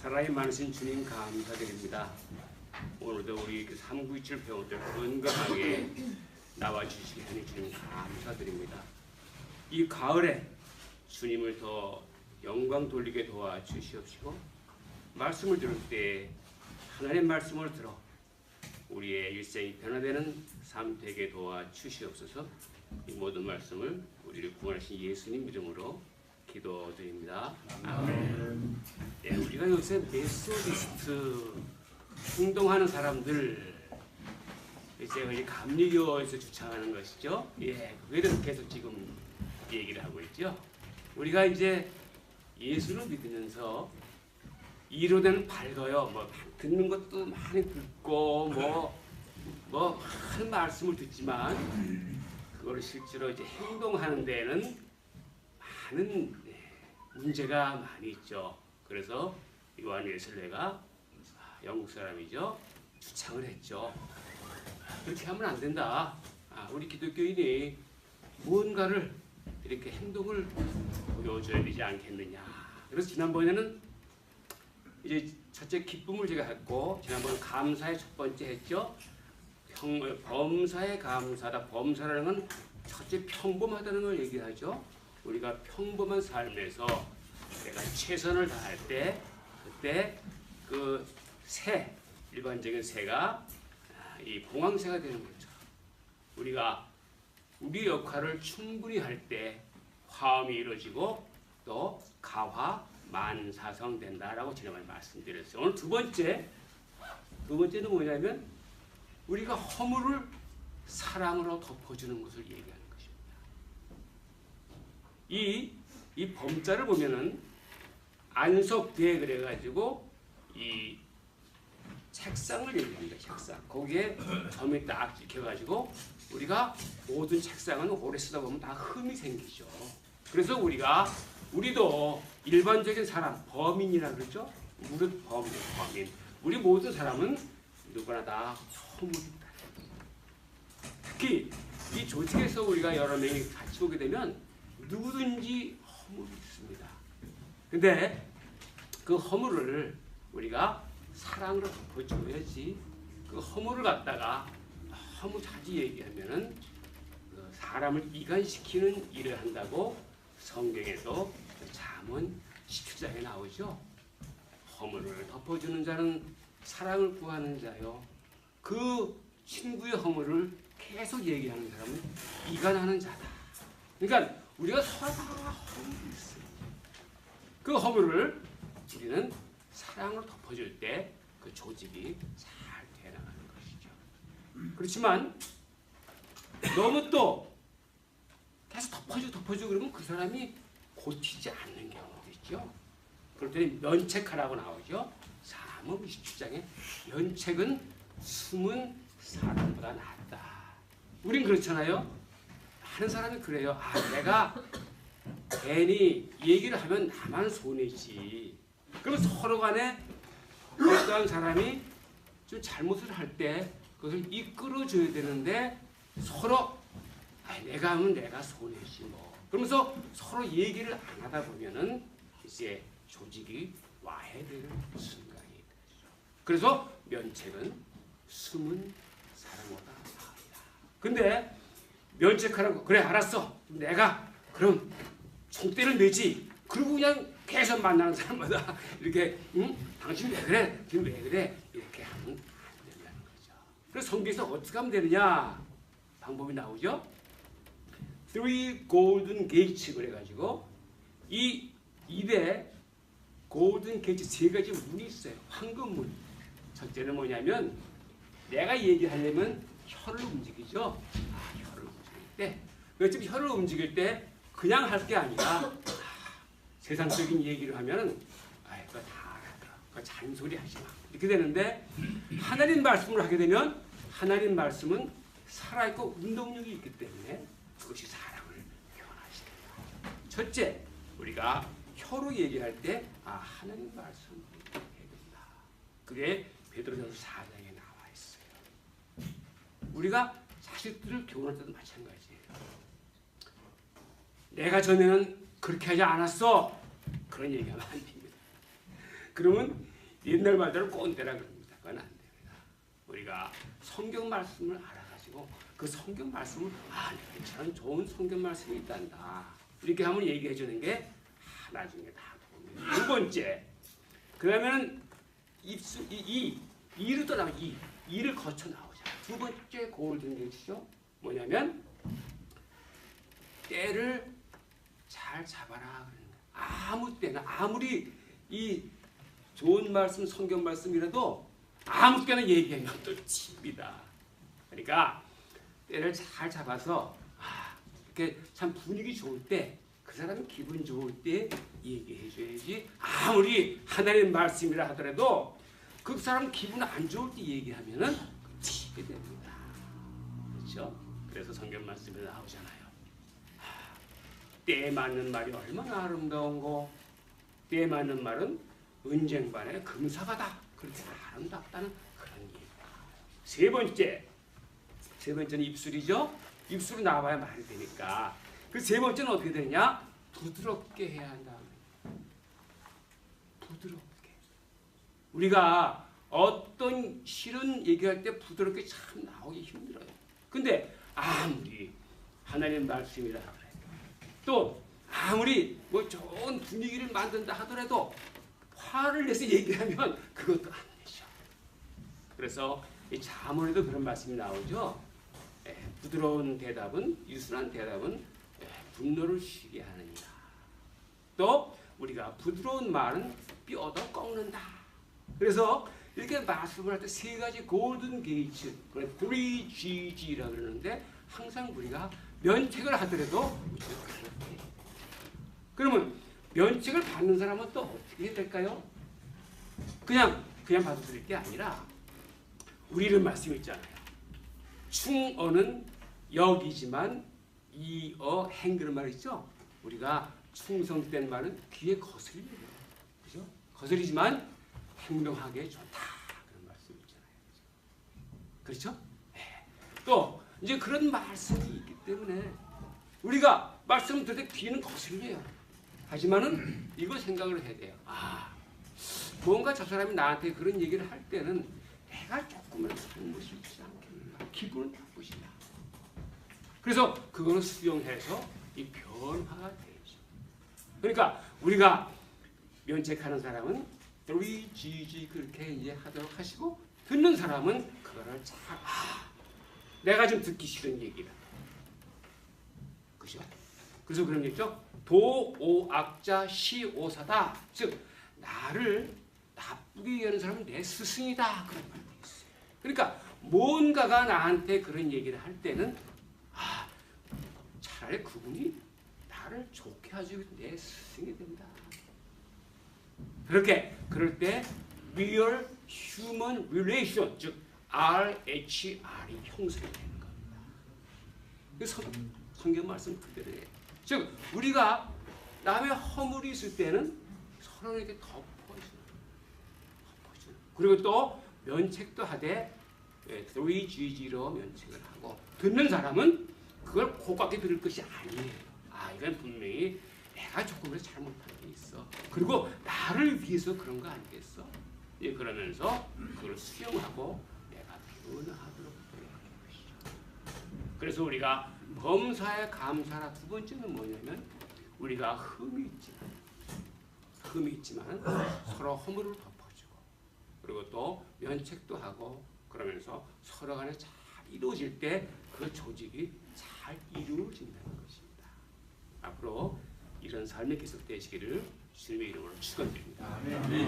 사랑이 많으신 주님 감사드립니다. 오늘도 우리 397 배우들 건강하게 나와주시게 하는 주님 감사드립니다. 이 가을에 주님을 더 영광 돌리게 도와주시옵시고 말씀을 들을 때 하나님 말씀을 들어 우리의 일생이 변화되는 삶 되게 도와주시옵소서 이 모든 말씀을 우리를 구원하신 예수님 이름으로 기도드립니다. 아멘. 예, 우리가 요새 메소디스트 행동하는 사람들 이제 우리 감리교에서 주창하는 것이죠. 예, 그에 대해서 계속 지금 얘기를 하고 있죠. 우리가 이제 예수를 믿으면서 이론에는 밝아요. 뭐 듣는 것도 많이 듣고 뭐뭐한 말씀을 듣지만 그걸 실제로 이제 행동하는 데는 많은 네, 문제가 많이 있죠. 그래서 요한 웨슬레가 영국 사람이죠. 주창을 했죠. 그렇게 하면 안 된다. 아, 우리 기독교인이 무언가를 이렇게 행동을 보여줘야 되지 않겠느냐. 그래서 지난번에는 이제 첫째 기쁨을 제가 했고 지난번 감사의 첫 번째 했죠. 평, 범사에 감사다. 범사라는 건 첫째 평범하다는 걸 얘기하죠. 우리가 평범한 삶에서 내가 최선을 다할 때 그때 그 새, 일반적인 새가 이 봉황새가 되는 거죠. 우리가 우리 역할을 충분히 할 때 화음이 이루어지고 또 가화 만사성 된다라고 지난번에 말씀드렸어요. 오늘 두 번째 두 번째는 뭐냐면 우리가 허물을 사랑으로 덮어주는 것을 얘기하는 것입니다. 이, 이 범자를 보면은 안석대 그래가지고 이 책상을 얘기합니다. 책상. 거기에 점이 딱 찍혀가지고 우리가 모든 책상은 오래 쓰다 보면 다 흠이 생기죠. 그래서 우리가 우리도 일반적인 사람 범인이라 그러죠. 무릇 범인, 범인. 우리 모든 사람은 누구나 다 허물이 있다. 특히 이 조직에서 우리가 여러 명이 같이 오게 되면 누구든지 허물이 있습니다. 근데 그 허물을 우리가 사랑으로 덮어줘야지 그 허물을 갖다가 너무 자주 얘기하면은 그 사람을 이간시키는 일을 한다고 성경에도 잠언 17장에 나오죠. 허물을 덮어주는 자는 사랑을 구하는 자요. 그 친구의 허물을 계속 얘기하는 사람은 이간하는 자다. 그러니까 우리가 서로 다 허물이 있어요. 그 허물을 우리는 사랑으로 덮어줄 때 그 조직이 잘 되나가는 것이죠. 그렇지만 너무 또 계속 덮어줘 덮어줘 그러면 그 사람이 고치지 않는 경우도 있죠. 그럴 때는 면책하라고 나오죠. 사무 27장에 면책은 숨은 사람보다 낫다. 우린 그렇잖아요. 많은 사람이 그래요. 아 내가 괜히 얘기를 하면 나만 손해지. 그러면 서로 간에 어떠한 사람이 좀 잘못을 할 때 그것을 이끌어줘야 되는데 서로 아, 내가 하면 내가 손해지 뭐. 그러면서 서로 얘기를 안 하다 보면은 이제 조직이 와해되는 순간이. 그래서 면책은 숨은 사람보다 나으리라. 근데 면책하라고 그래 알았어. 내가 그럼 총대를 내지. 그리고 그냥 계속 만나는 사람마다 이렇게 응? 당신 왜 그래? 지금 왜 그래? 이렇게 하면 안 된다는 거죠. 그래서 성경에서 어떻게 하면 되느냐? 방법이 나오죠. Three golden gates 그래가지고 이 입에 골든 게이트 세 가지 문이 있어요. 황금 문. 첫째는 뭐냐면 내가 얘기하려면 혀를 움직이죠. 아, 혀를 때. 그렇지 혀를 움직일 때 그냥 할 게 아니라 아, 세상적인 얘기를 하면은 아, 그거 다 알아. 그거 잔소리 하지 마. 이렇게 되는데 하나님 말씀을 하게 되면 하나님 말씀은 살아있고 운동력이 있기 때문에 그것이 사랑을 변화시켜요. 첫째, 우리가 혀로 얘기할 때, 아, 하나님 말씀을 해야 된다. 그게 베드로전서 4장에 나와 있어요. 우리가 자식들을 교훈할 때도 마찬가지예요. 내가 전에는 그렇게 하지 않았어. 그런 얘기하면 안 됩니다. 그러면 옛날 말대로 꼰대라 그럽니다. 그건 안 됩니다. 우리가 성경 말씀을 알아가지고 그 성경 말씀을 아, 참 좋은 성경 말씀이 있단다. 이렇게 하면 얘기해 주는 게 아, 나중에 다 도움이 두 번째. 그러면은 입수 이, 이 이를 떠나 이 이를 거쳐 나오자. 두 번째 골든 게이츠죠. 뭐냐면 때를 잘 잡아라. 아무 때나 아무리 이 좋은 말씀 성경 말씀이라도 아무 때나 얘기하면 또 칩니다. 그러니까 때를 잘 잡아서 아, 이렇게 참 분위기 좋을 때 그 사람이 기분 좋을 때 얘기해 줘야지 아무리 하나님 말씀이라 하더라도 그 사람 기분 안 좋을 때 얘기하면은 튀게 됩니다. 그렇죠? 그래서 성경 말씀에 나오잖아요. 아, 때에 맞는 말이 얼마나 아름다운고 때에 맞는 말은 은쟁반의 금사가다 그렇게 아름답다는 그런 얘기다. 세 번째 세 번째는 입술이죠. 입술이 나와야 말이 되니까 그 세 번째는 어떻게 되냐? 부드럽게 해야 한다. 부드럽게. 우리가 어떤 싫은 얘기할 때 부드럽게 참 나오기 힘들어요. 근데 아무리 하나님 말씀이라 하더라도 또 아무리 뭐 좋은 분위기를 만든다 하더라도 화를 내서 얘기하면 그것도 안 되죠. 그래서 이 자문에도 그런 말씀이 나오죠. 예, 부드러운 대답은 유순한 대답은 예, 분노를 쉬게 하느니라. 또 우리가 부드러운 말은 뼈도 꺾는다. 그래서 이렇게 말씀을 할 때 세 가지 골든 게이츠, 3GG라 그러는데 항상 우리가 면책을 하더라도. 그러면 면책을 받는 사람은 또 어떻게 해야 될까요? 그냥 그냥 받아들일 게 아니라 우리 이런 말씀 있잖아요. 충어는 역이지만 이어 행 그런 말 있죠. 우리가 충성된 말은 귀에 거슬려요. 그죠? 거슬리지만 행동하기에 좋다. 그렇죠? 네. 또 이제 그런 말씀이 있기 때문에 우리가 말씀 들을 때 귀는 거슬려요. 하지만은 이거 생각을 해야 돼요. 아, 뭔가 저 사람이 나한테 그런 얘기를 할 때는 내가 조금은 잘못이 있지 않겠는가. 기분은 나쁘시다. 그래서 그거는 수용해서 이 변화가 되죠. 그러니까 우리가 면책하는 사람은 3GG 그렇게 이제 하도록 하시고 듣는 사람은 그거를 잘 아, 내가 좀 듣기 싫은 얘기다. 그죠? 그래서 그런 게 있죠. 도오악자 시오사다. 즉 나를 나쁘게 여는 사람은 내 스승이다. 그런 말도 있어요. 그러니까 뭔가가 나한테 그런 얘기를 할 때는 아 차라리 그분이 나를 좋게 해주고 내 스승이 된다. 그렇게 그럴 때 real human relation 즉 RHR이 형성이 되는 겁니다. 그 성, 성경 말씀 그대로예요. 즉 우리가 남의 허물이 있을 때는 서로 이렇게 덮어주는 덮어주는 그리고 또 면책도 하되 3GG로 면책을 하고 듣는 사람은 그걸 고깝게 들을 것이 아니에요. 아 이건 분명히 내가 조금이라도 잘못한 게 있어. 그리고 나를 위해서 그런 거 아니겠어? 예, 그러면서 그걸 수용하고 내가 변화하도록 되는 것이죠. 그래서 우리가 범사에 감사라 두 번째는 뭐냐면 우리가 흠이 있지만 흠이 있지만 서로 허물을 덮어주고 그리고 또 면책도 하고 그러면서 서로 간에 잘 이루어질 때 그 조직이 잘 이루어진다는 것입니다. 앞으로 이런 삶이 계속되시기를 주님의 이름으로 축원드립니다. 아멘.